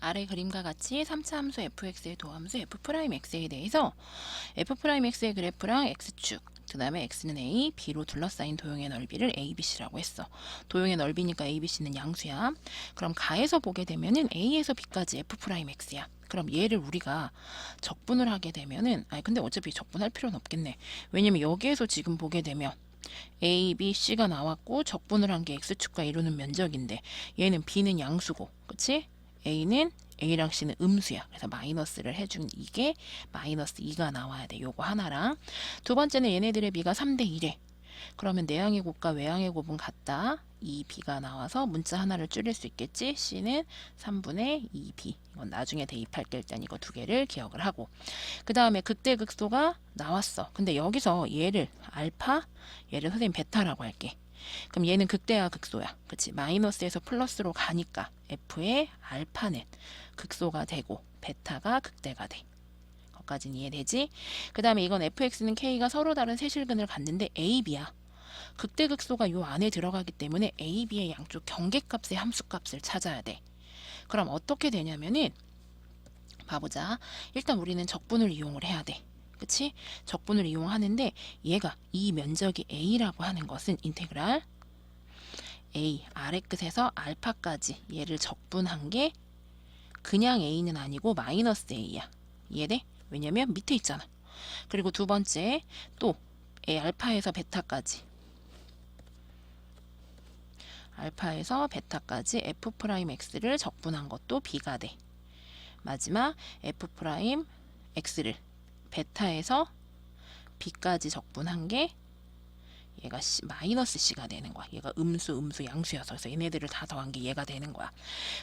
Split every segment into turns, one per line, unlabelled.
아래 그림과 같이 3차 함수 fx의 도함수 f'x에 대해서 f'x의 그래프랑 x축 그 다음에 x는 a, b로 둘러싸인 도형의 넓이를 abc라고 했어. 도형의 넓이니까 abc는 양수야. 그럼 가에서 보게 되면은 a에서 b까지 f'x야. 그럼 얘를 우리가 적분을 하게 되면은 아니 근데 어차피 적분할 필요는 없겠네. 왜냐면 여기에서 지금 보게 되면 A, B, C가 나왔고 적분을 한 게 x축과 이루는 면적인데 얘는 b는 양수고 그치? A는 A랑 C는 음수야. 그래서 마이너스를 해준 이게 마이너스 2가 나와야 돼. 요거 하나랑 두 번째는 얘네들의 B가 3대 1에 그러면 내항의 곱과 외항의 곱은 같다. 2B가 나와서 문자 하나를 줄일 수 있겠지. C는 3분의 2B. 이건 나중에 대입할게 일단 이거 두 개를 기억을 하고 그 다음에 극대극소가 나왔어. 근데 여기서 얘를 알파, 얘를 선생님 베타라고 할게. 그럼 얘는 극대야 극소야. 그치? 마이너스에서 플러스로 가니까 F의 알파는 극소가 되고 베타가 극대가 돼. 거기까지는 이해되지? 그 다음에 이건 fx는 k가 서로 다른 세실근을 갖는데 a, b야. 극대 극소가 요 안에 들어가기 때문에 a, b의 양쪽 경계값의 함수값을 찾아야 돼. 그럼 어떻게 되냐면은 봐보자. 일단 우리는 적분을 이용을 해야 돼. 그치? 적분을 이용하는데 얘가 이 면적이 a라고 하는 것은 인테그랄 a 아래 끝에서 알파까지 얘를 적분한 게 그냥 a는 아니고 마이너스 a야. 이해돼? 왜냐면 밑에 있잖아. 그리고 두 번째 또 a 알파에서 베타까지 알파에서 베타까지 f 프라임 x를 적분한 것도 b가 돼. 마지막 f 프라임 x를 베타에서 b까지 적분한 게 얘가 C, 마이너스 c가 되는 거야. 얘가 음수, 음수, 양수여서 그래서 얘네들을 다 더한 게 얘가 되는 거야.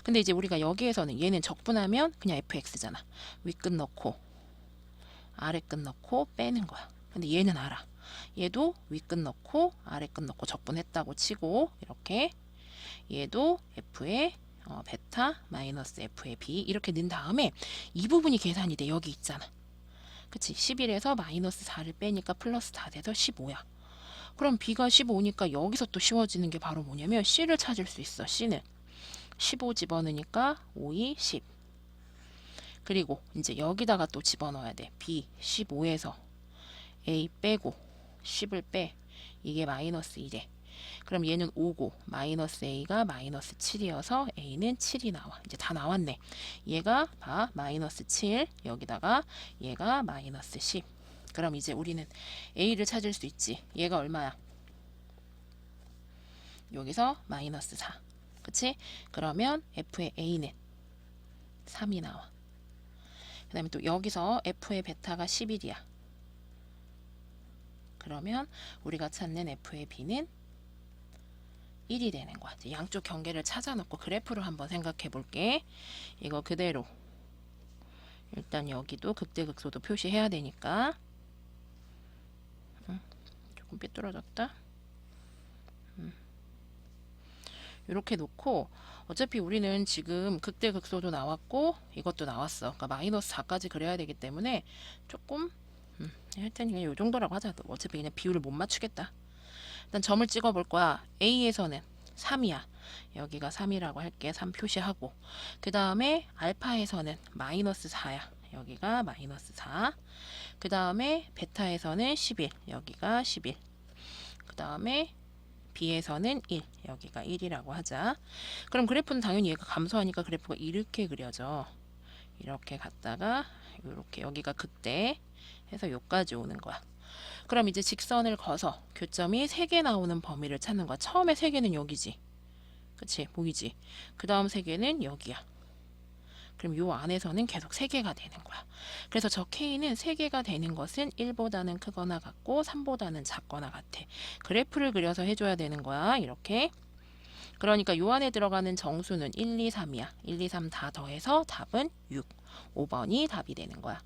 근데 이제 우리가 여기에서는 얘는 적분하면 그냥 fx잖아. 윗끝 넣고 아래 끝 넣고 빼는 거야. 근데 얘는 알아. 얘도 윗끝 넣고 아래 끝 넣고 적분했다고 치고 이렇게 얘도 f의 어, 베타 마이너스 f의 b 이렇게 넣은 다음에 이 부분이 계산이 돼. 여기 있잖아. 그치? 11에서 마이너스 4를 빼니까 플러스 다 돼서 15야. 그럼 b가 15니까 여기서 또 쉬워지는 게 바로 뭐냐면 c를 찾을 수 있어. c는 15 집어넣으니까 5, 2, 10. 그리고 이제 여기다가 또 집어넣어야 돼. b 15에서 a 빼고 10을 빼. 이게 마이너스 1에. 그럼 얘는 5고 마이너스 a가 마이너스 7이어서 a는 7이 나와. 이제 다 나왔네. 얘가 봐 마이너스 7 여기다가 얘가 마이너스 10. 그럼 이제 우리는 a를 찾을 수 있지. 얘가 얼마야? 여기서 마이너스 4. 그치? 그러면 f의 a는 3이 나와. 그 다음에 또 여기서 f의 베타가 11이야. 그러면 우리가 찾는 f의 b는 1이 되는 거야. 양쪽 경계를 찾아 놓고 그래프로 한번 생각해 볼게. 이거 그대로 일단 여기도 극대극소도 표시해야 되니까 음, 조금 삐뚤어졌다. 음. 이렇게 놓고 어차피 우리는 지금 극대극소도 나왔고 이것도 나왔어. 그러니까 마이너스 4까지 그려야 되기 때문에 조금 음, 하여튼 그냥 이 정도라고 하자. 어차피 그냥 비율을 못 맞추겠다. 일단 점을 찍어 볼 거야. A에서는 3이야. 여기가 3이라고 할게. 3 표시하고. 그 다음에 알파에서는 마이너스 4야. 여기가 마이너스 4. 그 다음에 베타에서는 11. 여기가 11. 그 다음에 B에서는 1. 여기가 1이라고 하자. 그럼 그래프는 당연히 얘가 감소하니까 그래프가 이렇게 그려져. 이렇게 갔다가 이렇게 여기가 극대 해서 여기까지 오는 거야. 그럼 이제 직선을 거서 교점이 3개 나오는 범위를 찾는 거야. 처음에 3개는 여기지. 그치? 보이지? 그 다음 3개는 여기야. 그럼 요 안에서는 계속 3개가 되는 거야. 그래서 저 K는 3개가 되는 것은 1보다는 크거나 같고 3보다는 작거나 같아. 그래프를 그려서 해줘야 되는 거야. 이렇게. 그러니까 요 안에 들어가는 정수는 1, 2, 3이야. 1, 2, 3 다 더해서 답은 6. 5번이 답이 되는 거야.